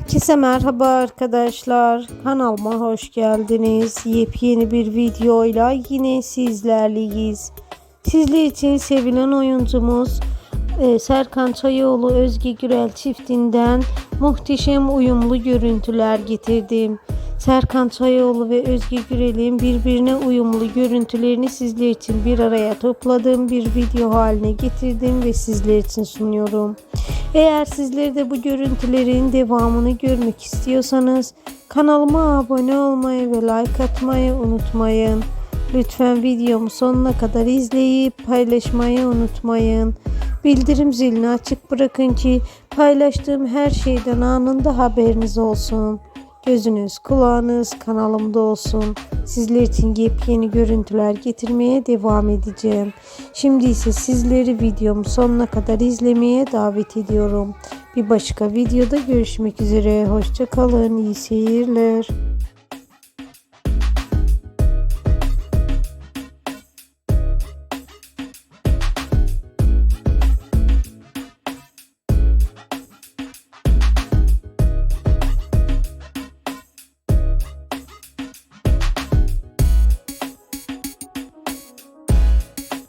Herkese merhaba arkadaşlar. Kanalıma hoş geldiniz. Yepyeni bir videoyla yine sizlerleyiz. Sizler için sevilen oyuncumuz e, Serkan Çayoğlu Özge Gürel çiftinden muhteşem uyumlu görüntüler getirdim. Serkan Çayoğlu ve Özge Gürel'in birbirine uyumlu görüntülerini sizler için bir araya topladığım bir video haline getirdim ve sizler için sunuyorum. Eğer sizler de bu görüntülerin devamını görmek istiyorsanız kanalıma abone olmayı ve like atmayı unutmayın. Lütfen videomu sonuna kadar izleyip paylaşmayı unutmayın. Bildirim zilini açık bırakın ki paylaştığım her şeyden anında haberiniz olsun. Gözünüz kulağınız kanalımda olsun. Sizler için yepyeni görüntüler getirmeye devam edeceğim. Şimdi ise sizleri videomu sonuna kadar izlemeye davet ediyorum. Bir başka videoda görüşmek üzere. Hoşçakalın. İyi seyirler.